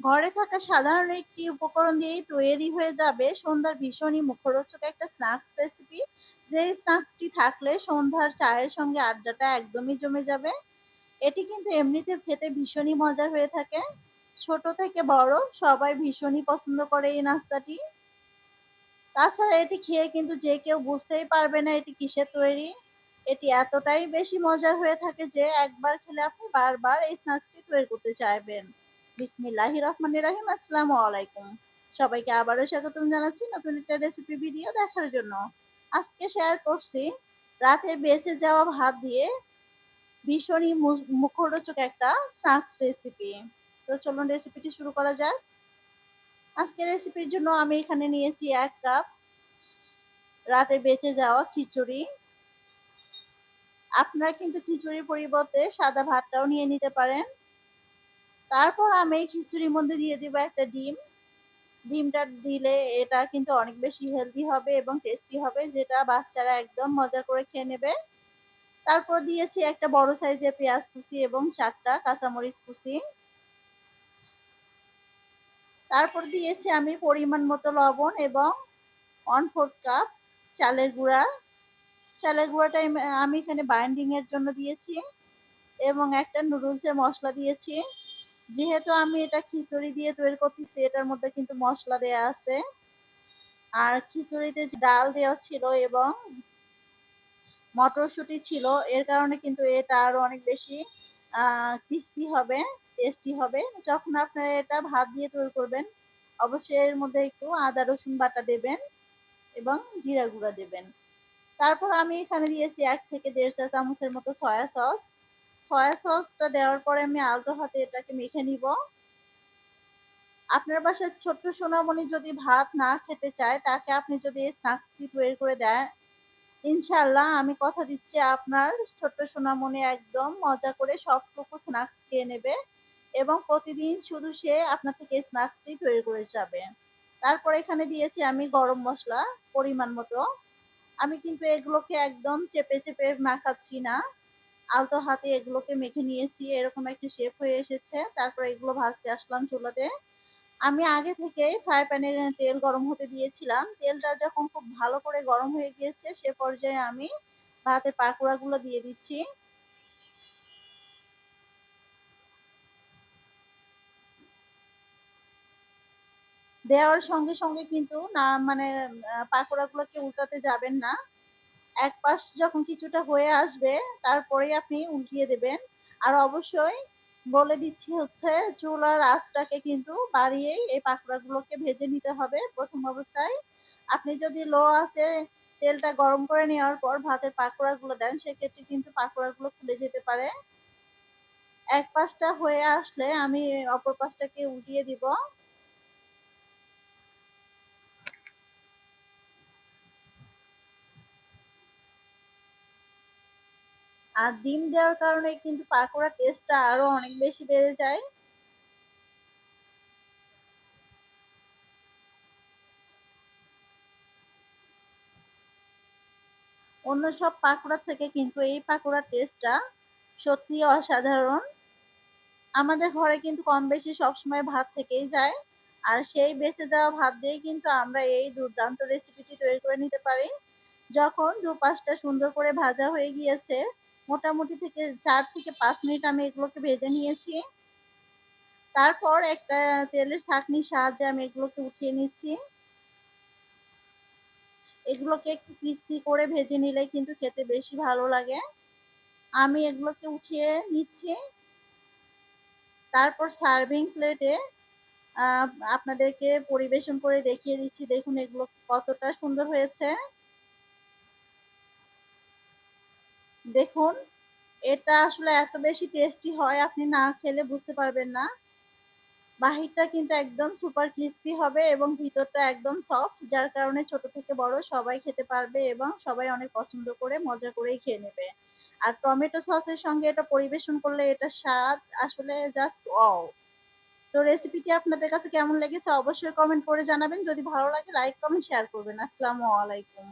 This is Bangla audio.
ঘরে থাকা সাধারণ একটি উপকরণ দিয়েই তৈরি হয়ে যাবে সন্ধ্যার ভীষণই মুখরোচক একটা স্ন্যাক্স রেসিপি। যে স্ন্যাক্সটি থাকলে সন্ধ্যার চায়ের সঙ্গে আড্ডাটা একদমই জমে যাবে। এটি কিন্তু এমনিতে খেতে ভীষণই মজার হয়ে থাকে। ছোট থেকে বড় সবাই ভীষণই পছন্দ করে এই নাস্তাটি। তাছাড়া এটি খেয়ে কিন্তু যে কেউ বুঝতেই পারবে না এটি কিসের তৈরি। এটি এতটাই বেশি মজার হয়ে থাকে যে একবার খেলে আপনি বারবার এই স্ন্যাক্সটি তৈরি করতে চাইবেন। বিসমিল্লাহির রহমানির রহিম। আসসালামু আলাইকুম। সবাইকে আবারও স্বাগতম জানাচ্ছি নতুন একটা রেসিপি ভিডিও দেখার জন্য। আজকে শেয়ার করছি বেঁচে যাওয়া ভাত দিয়ে ভীষণই মুখরোচক একটা স্ন্যাক্স রেসিপি। তো চলুন রেসিপিটি শুরু করা যাক। আজকের রেসিপির জন্য আমি এখানে নিয়েছি ১ কাপ রাতে বেঁচে যাওয়া খিচুড়ি। আপনারা কিন্তু খিচুড়ির পরিবর্তে সাদা ভাতটাও নিয়ে নিতে পারেন। তারপর আমি খিচুড়ির মধ্যে দিয়ে দিব একটা ডিম। ডিমটা দিলে এটা কিন্তু অনেক বেশি হেলদি হবে এবং টেস্টি হবে, যেটা বাচ্চারা একদম মজা করে খেয়ে নেবে। তারপর দিয়েছি একটা বড় সাইজের পেঁয়াজ কুচি এবং ৪ টা কাঁচামরিচ কুচি। তারপর দিয়েছি আমি পরিমাণ মতো লবণ এবং 1/4 কাপ চালের গুঁড়া। চালের গুঁড়াটা আমি এখানে বাইন্ডিংয়ের জন্য দিয়েছি এবং একটা নুডলসের মশলা দিয়েছি। যেহেতু আমি এটা খিচুড়ি দিয়ে তৈরি করতেছি এটার মধ্যে কিন্তু মসলা দেয়া আছে। আর খিচুড়িতে ডাল দেওয়া ছিল এবং মটরশুঁটি ছিল এর কারণে কিন্তু এটা আরও অনেক বেশি ক্রিস্পি হবে, টেস্টি হবে। যখন আপনারা এটা ভাত দিয়ে তৈরি করবেন অবশ্যই এর মধ্যে একটু আদা রসুন বাটা দেবেন এবং জিরা গুঁড়া দেবেন। তারপর আমি এখানে দিয়েছি এক থেকে ১.৫ চা চামচের মতো সয়া সস। সয়া সসটা দেওয়ার পরে আমি আলতো হাতে এটাকে মেখে নিব। আপনার বাসায় ছোট্ট সোনামণি যদি ভাত না খেতে চায় তাকে আপনি যদি এই স্ন্যাক্সটি তৈরি করে দেন, ইনশাআল্লাহ আমি কথা দিচ্ছি আপনার ছোট্ট সোনামণি একদম মজা করে সবটুকু স্ন্যাক্স খেয়ে নেবে এবং প্রতিদিন শুধু সে আপনার থেকে স্ন্যাক্সটি তৈরি করে যাবে। তারপর এখানে দিয়েছি আমি গরম মশলা পরিমাণ মতো। আমি কিন্তু এগুলোকে একদম চেপে, চেপে মাখাচ্ছি না। আলতো হাতে এগুলোকে মেখে নিয়েছি। এরকম একটা শেপ হয়ে এসেছে। তারপর এগুলো ভাজতে আসলাম চুলাতে। আমি আগে থেকেই ফ্রাই প্যানে তেল গরম হতে দিয়েছিলাম। তেলটা যখন খুব ভালো করে গরম হয়ে গিয়েছে সে পর্যায়ে আমি ভাতের পাকোড়াগুলো দিয়ে দিচ্ছি। দেওয়ার সঙ্গে, সঙ্গে কিন্তু না মানে পাকোড়াগুলোকে উল্টাতে যাবেন না। এক পাশ যখন কিছুটা হয়ে আসবে তারপরেই আপনি উল্টিয়ে দেবেন। আর অবশ্যই বলে দিচ্ছি হচ্ছে, চুলার আঁচটাকে কিন্তু বাড়িয়েই এই পাকোড়াগুলোকে ভেজে নিতে হবে প্রথম অবস্থায়। আপনি যদি লো আঁচে তেলটা গরম করে নেওয়ার পর ভাতের পাকোড়াগুলো দেন, সেক্ষেত্রে কিন্তু পাকোড়াগুলো খুলে যেতে পারে। এক পাশটা হয়ে আসলে আমি অপর পাশটাকে উল্টিয়ে দিব। আর ডিম দেওয়ার কারণে কিন্তু পাকোড়ার টেস্টটা আরও অনেক বেশি বেড়ে যায়। অন্য সব পাকোড়া থেকে কিন্তু এই পাকোড়ার টেস্টটা সত্যিই অসাধারণ। আমাদের ঘরে কিন্তু কম বেশি সবসময় ভাত থেকেই যায়। আর সেই বেঁচে যাওয়া ভাত দিয়ে কিন্তু আমরা এই দুর্দান্ত রেসিপিটি তৈরি করে নিতে পারি। যখন দুপাশটা সুন্দর করে ভাজা হয়ে গিয়েছে মোটামুটি থেকে চার থেকে পাঁচ মিনিট আমি এগুলোকে ভেজে নিয়েছি। তারপর একটা তেলের ছাঁকনির সাহায্যে আমি এগুলোকে উঠিয়ে নিচ্ছি। এগুলোকে একটু ক্রিস্পি করে ভেজে নিলে কিন্তু খেতে বেশি ভালো লাগে। আমি এগুলোকে উঠিয়ে নিচ্ছি। তারপর সার্ভিং প্লেটে আপনাদেরকে পরিবেশন করে দেখিয়ে দিচ্ছি দেখুন এগুলো কতটা সুন্দর হয়েছে। দেখুন এটা আসলে এত বেশি টেস্টি হয় আপনি না খেলে বুঝতে পারবেন না। বাহিরটা কিন্তু একদম সুপার ক্রিস্পি হবে এবং ভিতরটা একদম সফট যার কারণে ছোট থেকে বড় সবাই খেতে পারবে এবং সবাই অনেক পছন্দ করে মজা করেই খেয়ে নেবে। আর টমেটো সসের সঙ্গে এটা পরিবেশন করলে এটার স্বাদ আসলে জাস্ট ওয়াও! তো রেসিপিটি আপনাদের কাছে কেমন লেগেছে অবশ্যই কমেন্ট করে জানাবেন। যদি ভালো লাগে লাইক, কমেন্ট, শেয়ার করবেন। আসসালামু আলাইকুম।